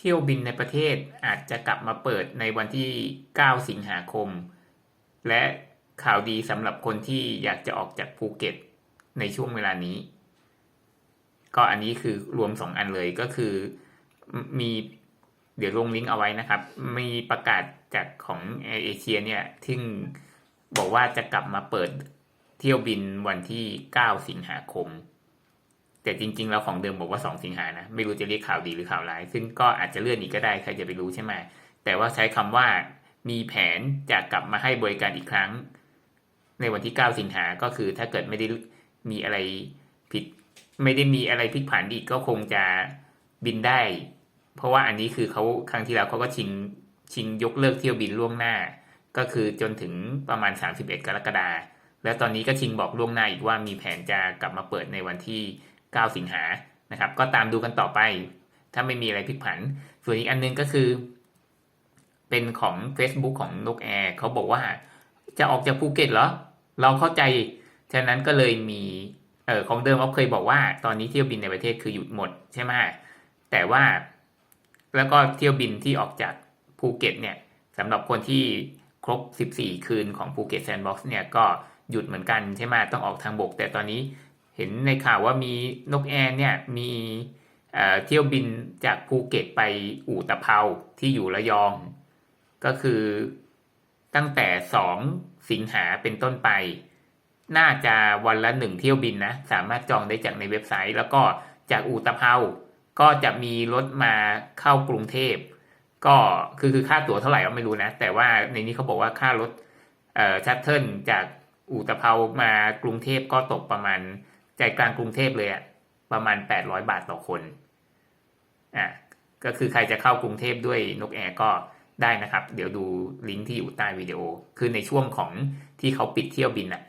เที่ยวบินในประเทศอาจจะกลับมาเปิดในวันที่ 9 สิงหาคม และข่าวดีสำหรับคนที่อยากจะออกจากภูเก็ตในช่วงเวลานี้ ก็อันนี้คือรวม 2 อันเลยก็คือมีเดี๋ยวลงลิงก์เอาไว้นะครับ มีประกาศจากของเอเชียเนี่ยที่บอกว่าจะกลับมาเปิดเที่ยวบินวันที่ 9 สิงหาคม แต่จริง ๆ แล้วของเดิมบอกว่า2สิงหานะ ไม่รู้จะเรียกข่าวดีหรือข่าวร้าย ซึ่งก็อาจจะเลื่อนอีกก็ได้ใครจะไปรู้ใช่ไหมแต่ว่าใช้คำว่ามีแผนจะกลับมาให้บริการอีกครั้ง ในวันที่ 9 สิงหาก็คือถ้าเกิดไม่ได้มีอะไรผิด ไม่ได้มีอะไรพลิกผันอีกก็คงจะบินได้ เพราะว่าอันนี้คือเขาครั้งที่แล้วเขาก็ชิงชิงยกเลิกเที่ยวบินล่วงหน้า ก็คือจนถึงประมาณ 31 กรกฎาคมแล้วตอนนี้ก็ชิงบอกล่วงหน้าอีกว่ามีแผนจะกลับมาเปิดในวันที่ 9 สิงหานะครับ ก็ตามดูกันต่อไป ถ้าไม่มีอะไรพลิกผัน ส่วนอีกอันนึงก็คือ เป็นของ Facebook ของนกแอร์เขาบอกว่าจะออกจากภูเก็ตเหรอ เราเข้าใจ ฉะนั้นก็เลยมีเออของเดิมเขาเคยบอกว่า ตอนนี้เที่ยวบินในประเทศคือหยุดหมดใช่ไหมแต่ว่าแล้วก็เที่ยวบินที่ออกจากภูเก็ตเนี่ยสำหรับคนที่ครบ 14 คืนของภูเก็ตแซนด์บ็อกซ์เนี่ยก็หยุดเหมือนกันใช่ไหมต้องออกทางบก แต่ตอนนี้ เห็นในข่าวว่ามีนกแอร์เนี่ยมีเที่ยวบินจากภูเก็ตไปอู่ตะเภาที่อยู่ระยอง ก็คือตั้งแต่2สิงหาเป็นต้นไป น่าจะวันละหนึ่งเที่ยวบินนะ สามารถจองได้จากในเว็บไซต์ แล้วก็จากอู่ตะเภาก็จะมีรถมาเข้ากรุงเทพ ก็คือคือค่าตั๋วเท่าไหร่ก็ไม่รู้นะ แต่ว่าในนี้เขาบอกว่าค่ารถเอ่อชัตเทิลจากอู่ตะเภา มากรุงเทพก็ตกประมาณ ใจกลางกรุงเทพเลยอะประมาณ 800 บาทต่อคนอะก็คือใครจะเข้ากรุงเทพด้วยนกแอร์ก็ได้นะครับ เดี๋ยวดูลิงก์ที่อยู่ใต้วิดีโอ คือในช่วงของที่เขาปิดเที่ยวบินอะ